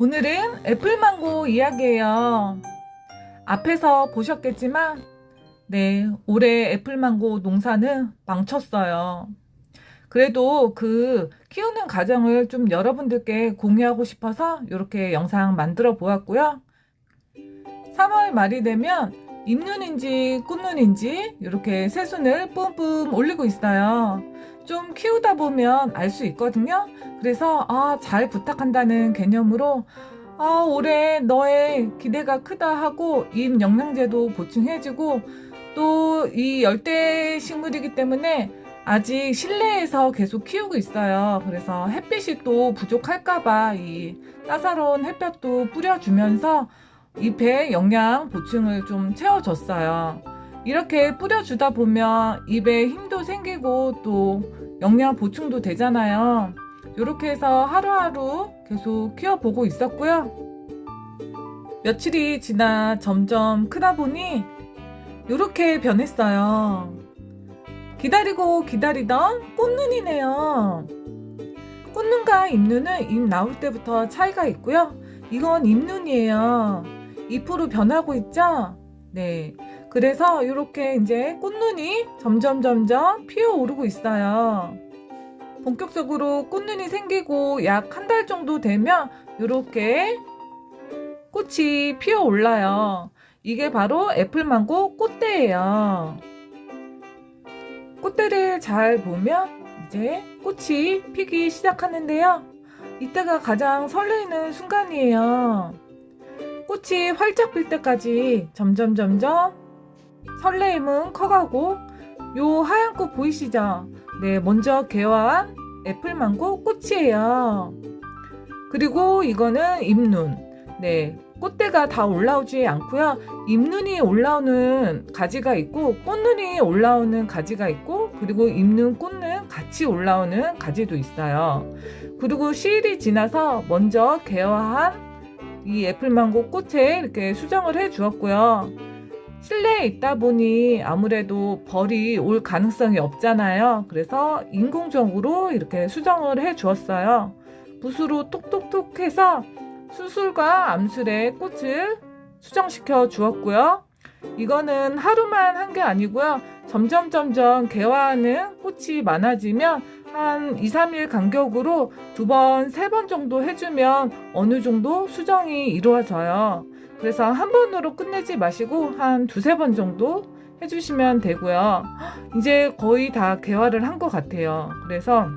오늘은 애플망고 이야기예요. 앞에서 보셨겠지만, 네, 올해 애플망고 농사는 망쳤어요. 그래도 그 키우는 과정을 좀 여러분들께 공유하고 싶어서 이렇게 영상 만들어 보았고요. 3월 말이 되면 잎눈인지 꽃눈인지 이렇게 새순을 뿜뿜 올리고 있어요. 좀 키우다 보면 알 수 있거든요. 그래서 아, 잘 부탁한다는 개념으로 아, 올해 너의 기대가 크다 하고 잎 영양제도 보충해주고 또 이 열대 식물이기 때문에 아직 실내에서 계속 키우고 있어요. 그래서 햇빛이 또 부족할까봐 이 따사로운 햇볕도 뿌려주면서 잎에 영양 보충을 좀 채워줬어요. 이렇게 뿌려주다 보면 잎에 힘도 생기고 또 영양 보충도 되잖아요. 이렇게 해서 하루하루 계속 키워보고 있었고요. 며칠이 지나 점점 크다 보니 이렇게 변했어요. 기다리고 기다리던 꽃눈이네요. 꽃눈과 잎눈은 잎 나올 때부터 차이가 있고요. 이건 잎눈이에요. 잎으로 변하고 있죠? 네. 그래서 이렇게 이제 꽃눈이 점점 점점 피어오르고 있어요. 본격적으로 꽃눈이 생기고 약 한 달 정도 되면 이렇게 꽃이 피어 올라요. 이게 바로 애플망고 꽃대예요. 꽃대를 잘 보면 이제 꽃이 피기 시작하는데요. 이때가 가장 설레이는 순간이에요. 꽃이 활짝 필 때까지 점점 점점 설레임은 커가고 요 하얀 꽃 보이시죠? 네, 먼저 개화한 애플망고 꽃이에요. 그리고 이거는 잎눈. 네, 꽃대가 다 올라오지 않고요. 잎눈이 올라오는 가지가 있고 꽃눈이 올라오는 가지가 있고 그리고 잎눈 꽃눈 같이 올라오는 가지도 있어요. 그리고 시일이 지나서 먼저 개화한 이 애플망고 꽃에 이렇게 수정을 해 주었고요. 실내에 있다 보니 아무래도 벌이 올 가능성이 없잖아요. 그래서 인공적으로 이렇게 수정을 해 주었어요. 붓으로 톡톡톡 해서 수술과 암술에 꽃을 수정시켜 주었고요. 이거는 하루만 한 게 아니고요. 점점 점점 개화하는 꽃이 많아지면 한 2, 3일 간격으로 두 번, 세 번 정도 해주면 어느 정도 수정이 이루어져요. 그래서 한 번으로 끝내지 마시고 한 두세 번 정도 해주시면 되고요. 이제 거의 다 개화를 한 것 같아요. 그래서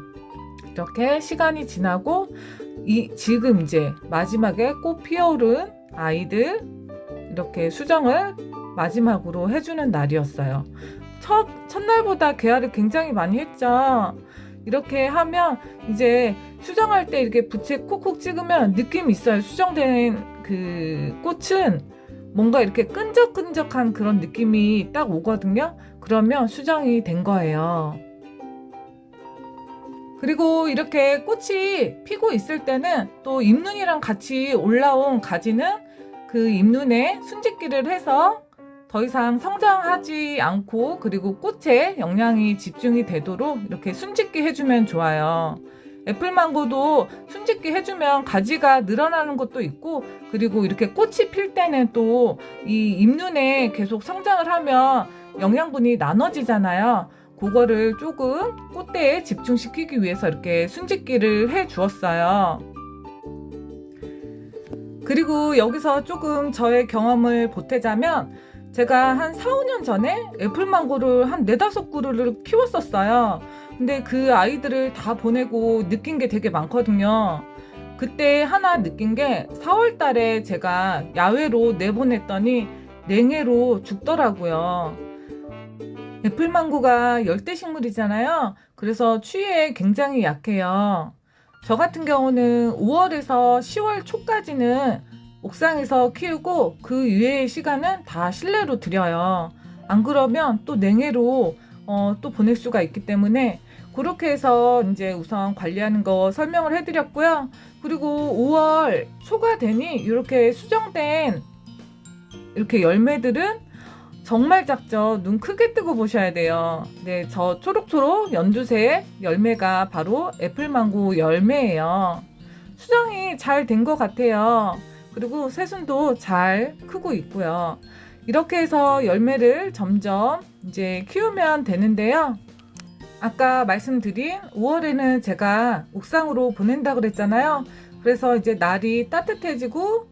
이렇게 시간이 지나고 이 지금 이제 마지막에 꽃 피어오른 아이들 이렇게 수정을 마지막으로 해주는 날이었어요. 첫 첫날보다 개화를 굉장히 많이 했죠. 이렇게 하면 이제 수정할 때 이렇게 붓에 콕콕 찍으면 느낌이 있어요. 수정된 그 꽃은 뭔가 이렇게 끈적끈적한 그런 느낌이 딱 오거든요. 그러면 수정이 된 거예요. 그리고 이렇게 꽃이 피고 있을 때는 또 잎눈이랑 같이 올라온 가지는 그 잎눈에 순짓기를 해서 더 이상 성장하지 않고 그리고 꽃에 영양이 집중이 되도록 이렇게 순짓기 해주면 좋아요. 애플망고도 순짓기 해주면 가지가 늘어나는 것도 있고 그리고 이렇게 꽃이 필 때는 또 이 잎눈에 계속 성장을 하면 영양분이 나눠지잖아요. 그거를 조금 꽃대에 집중시키기 위해서 이렇게 순짓기를 해 주었어요. 그리고 여기서 조금 저의 경험을 보태자면 제가 한 4, 5년 전에 애플망고를 한 4, 5그루를 키웠었어요. 근데 그 아이들을 다 보내고 느낀 게 되게 많거든요. 그때 하나 느낀 게 4월 달에 제가 야외로 내보냈더니 냉해로 죽더라고요. 애플망고가 열대 식물이잖아요. 그래서 추위에 굉장히 약해요. 저 같은 경우는 5월에서 10월 초까지는 옥상에서 키우고 그 이외의 시간은 다 실내로 들여요. 안 그러면 또 냉해로 어, 또 보낼 수가 있기 때문에 그렇게 해서 이제 우선 관리하는 거 설명을 해드렸고요. 그리고 5월 초가 되니 이렇게 수정된 이렇게 열매들은 정말 작죠. 눈 크게 뜨고 보셔야 돼요. 네, 저 초록초록 연두색 열매가 바로 애플망고 열매예요. 수정이 잘 된 것 같아요. 그리고 새순도 잘 크고 있고요. 이렇게 해서 열매를 점점 이제 키우면 되는데요. 아까 말씀드린 5월에는 제가 옥상으로 보낸다 그랬잖아요. 그래서 이제 날이 따뜻해지고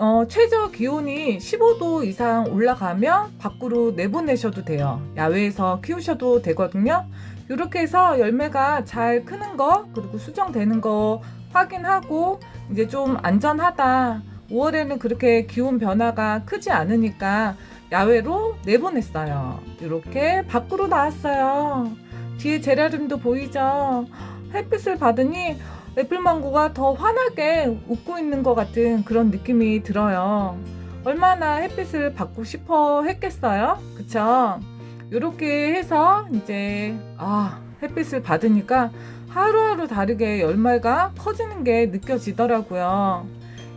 어, 최저 기온이 15도 이상 올라가면 밖으로 내보내셔도 돼요. 야외에서 키우셔도 되거든요. 이렇게 해서 열매가 잘 크는 거 그리고 수정되는 거 확인하고 이제 좀 안전하다. 5월에는 그렇게 기온 변화가 크지 않으니까 야외로 내보냈어요. 이렇게 밖으로 나왔어요. 뒤에 제라늄도 보이죠? 햇빛을 받으니 애플망고가 더 환하게 웃고 있는 것 같은 그런 느낌이 들어요. 얼마나 햇빛을 받고 싶어 했겠어요? 그쵸? 이렇게 해서 이제 아 햇빛을 받으니까 하루하루 다르게 열매가 커지는 게 느껴지더라고요.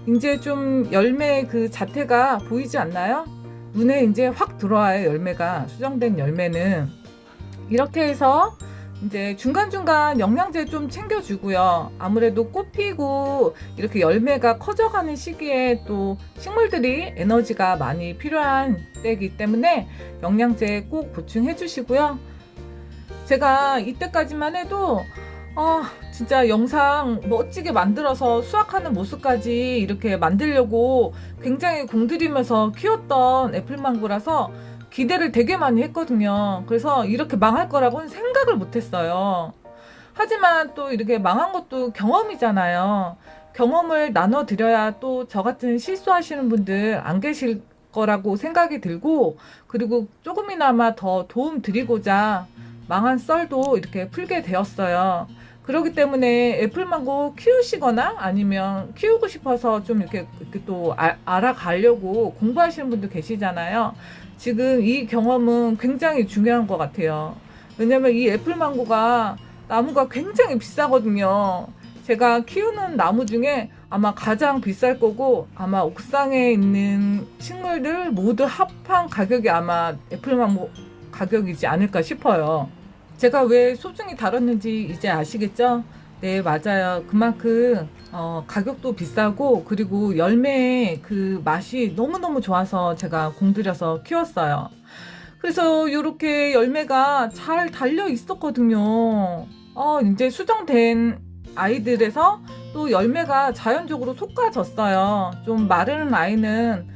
이제 좀 열매 그 자태가 보이지 않나요? 눈에 이제 확 들어와요 열매가 수정된 열매는 이렇게 해서 이제 중간중간 영양제 좀 챙겨주고요. 아무래도 꽃 피고 이렇게 열매가 커져가는 시기에 또 식물들이 에너지가 많이 필요한 때이기 때문에 영양제 꼭 보충해 주시고요. 제가 이때까지만 해도 아, 진짜 영상 멋지게 만들어서 수확하는 모습까지 이렇게 만들려고 굉장히 공들이면서 키웠던 애플망고라서 기대를 되게 많이 했거든요. 그래서 이렇게 망할 거라고는 생각을 못 했어요. 하지만 또 이렇게 망한 것도 경험이잖아요. 경험을 나눠드려야 또 저 같은 실수하시는 분들 안 계실 거라고 생각이 들고, 그리고 조금이나마 더 도움 드리고자 망한 썰도 이렇게 풀게 되었어요. 그렇기 때문에 애플망고 키우시거나 아니면 키우고 싶어서 좀 이렇게, 이렇게 또 아- 알아가려고 공부하시는 분도 계시잖아요. 지금 이 경험은 굉장히 중요한 것 같아요. 왜냐면 이 애플망고가 나무가 굉장히 비싸거든요. 제가 키우는 나무 중에 아마 가장 비쌀 거고 아마 옥상에 있는 식물들 모두 합한 가격이 아마 애플망고 가격이지 않을까 싶어요. 제가 왜 소중히 다뤘는지 이제 아시겠죠? 네, 맞아요. 그만큼 어, 가격도 비싸고 그리고 열매의 그 맛이 너무너무 좋아서 제가 공들여서 키웠어요. 그래서 이렇게 열매가 잘 달려 있었거든요. 어, 이제 수정된 아이들에서 또 열매가 자연적으로 솎아졌어요. 좀 마른 아이는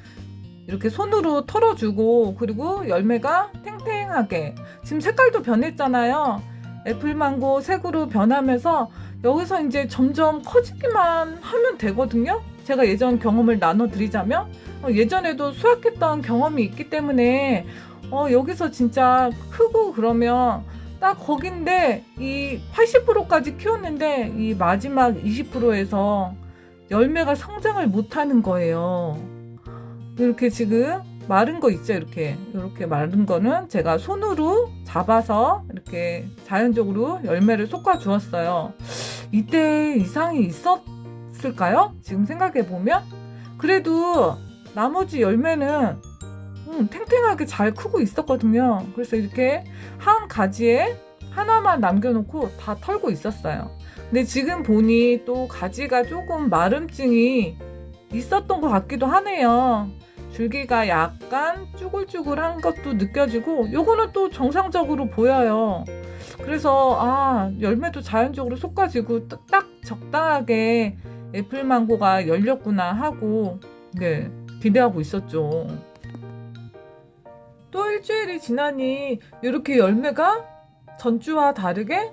이렇게 손으로 털어주고 그리고 열매가 탱탱하게 지금 색깔도 변했잖아요. 애플망고 색으로 변하면서 여기서 이제 점점 커지기만 하면 되거든요. 제가 예전 경험을 나눠드리자면 어, 예전에도 수확했던 경험이 있기 때문에 어, 여기서 진짜 크고 그러면 딱 거긴데 이 80%까지 키웠는데 이 마지막 20%에서 열매가 성장을 못하는 거예요. 이렇게 지금 마른 거 있죠? 이렇게. 이렇게 마른 거는 제가 손으로 잡아서 이렇게 자연적으로 열매를 솎아 주었어요. 이때 이상이 있었을까요? 지금 생각해 보면? 그래도 나머지 열매는 음, 탱탱하게 잘 크고 있었거든요. 그래서 이렇게 한 가지에 하나만 남겨놓고 다 털고 있었어요. 근데 지금 보니 또 가지가 조금 마름증이 있었던 것 같기도 하네요 줄기가 약간 쭈글쭈글한 것도 느껴지고 요거는 또 정상적으로 보여요. 그래서 아 열매도 자연적으로 솎아지고 딱- 딱 적당하게 애플망고가 열렸구나 하고 네 기대하고 있었죠. 또 일주일이 지나니 이렇게 열매가 전주와 다르게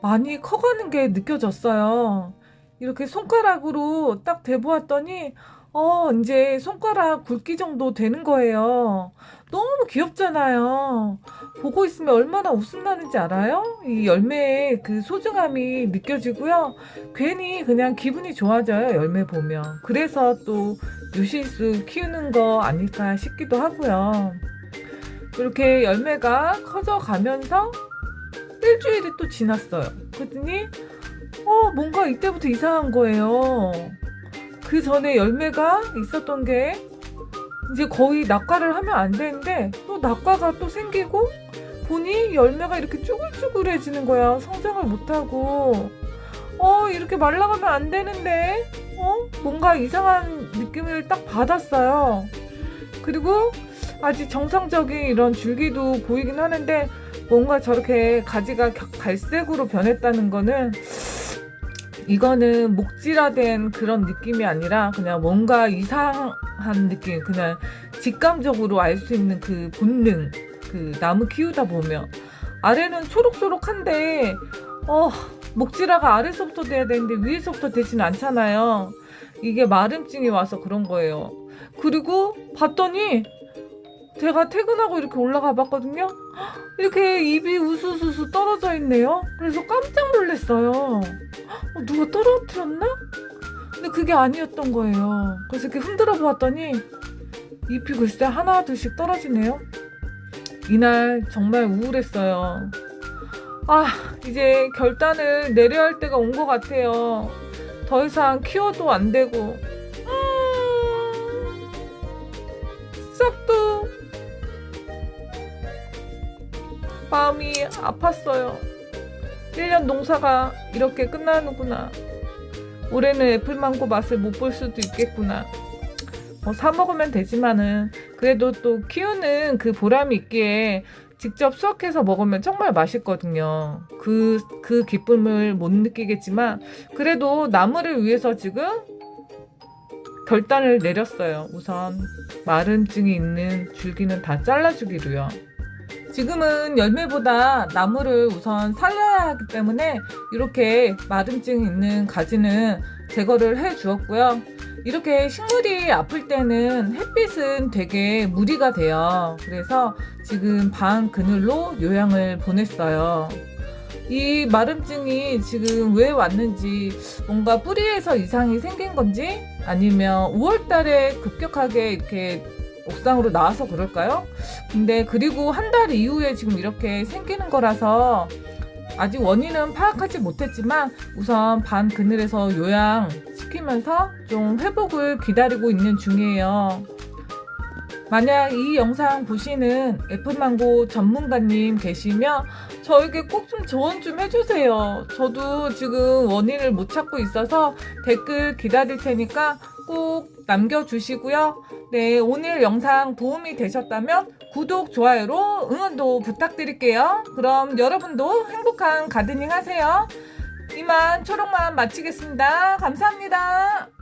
많이 커가는 게 느껴졌어요. 이렇게 손가락으로 딱 대보았더니 어, 이제 손가락 굵기 정도 되는 거예요. 너무 귀엽잖아요. 보고 있으면 얼마나 웃음 나는지 알아요? 이 열매의 그 소중함이 느껴지고요. 괜히 그냥 기분이 좋아져요, 열매 보면. 그래서 또 유실수 키우는 거 아닐까 싶기도 하고요. 이렇게 열매가 커져 가면서 일주일이 또 지났어요. 그랬더니, 어, 뭔가 이때부터 이상한 거예요. 그 전에 열매가 있었던 게 이제 거의 낙과를 하면 안 되는데 또 낙과가 또 생기고 보니 열매가 이렇게 쭈글쭈글해지는 거야. 성장을 못하고. 어, 이렇게 말라가면 안 되는데, 어? 뭔가 이상한 느낌을 딱 받았어요. 그리고 아직 정상적인 이런 줄기도 보이긴 하는데, 뭔가 저렇게 가지가 겨- 갈색으로 변했다는 거는, 이거는 목질화된 그런 느낌이 아니라 그냥 뭔가 이상한 느낌, 그냥 직감적으로 알 수 있는 그 본능, 그 나무 키우다 보면. 아래는 초록초록한데, 어, 목질화가 아래서부터 돼야 되는데 위에서부터 되진 않잖아요. 이게 마름증이 와서 그런 거예요. 그리고 봤더니 제가 퇴근하고 이렇게 올라가 봤거든요. 헉, 이렇게 입이 우수수수 떨어져 있네요. 그래서 깜짝 놀랐어요. 어, 누가 떨어뜨렸나? 근데 그게 아니었던 거예요. 그래서 이렇게 흔들어 보았더니 잎이 글쎄 하나 둘씩 떨어지네요. 이날 정말 우울했어요. 아, 이제 결단을 내려야 할 때가 온 것 같아요. 더 이상 키워도 안 되고. 마음이 아팠어요. 1년 농사가 이렇게 끝나는구나. 올해는 애플망고 맛을 못 볼 수도 있겠구나. 뭐 사 먹으면 되지만은 그래도 또 키우는 그 보람이 있기에 직접 수확해서 먹으면 정말 맛있거든요. 그, 그 기쁨을 못 느끼겠지만, 그래도 나무를 위해서 지금 결단을 내렸어요. 우선 마름증이 있는 줄기는 다 잘라주기로요. 지금은 열매보다 나무를 우선 살려야 하기 때문에 이렇게 마름증이 있는 가지는 제거를 해 주었고요. 이렇게 식물이 아플 때는 햇빛은 되게 무리가 돼요. 그래서 지금 방 그늘로 요양을 보냈어요. 이 마름증이 지금 왜 왔는지 뭔가 뿌리에서 이상이 생긴 건지 아니면 5월 달에 급격하게 이렇게 옥상으로 나와서 그럴까요? 근데 그리고 한 달 이후에 지금 이렇게 생기는 거라서 아직 원인은 파악하지 못했지만 우선 반 그늘에서 요양시키면서 좀 회복을 기다리고 있는 중이에요. 만약 이 영상 보시는 애플망고 전문가님 계시면 저에게 꼭 좀 조언 좀 해주세요. 저도 지금 원인을 못 찾고 있어서 댓글 기다릴 테니까 꼭 남겨주시고요. 네, 오늘 영상 도움이 되셨다면 구독, 좋아요로 응원도 부탁드릴게요. 그럼 여러분도 행복한 가드닝 하세요. 이만 초록만 마치겠습니다. 감사합니다.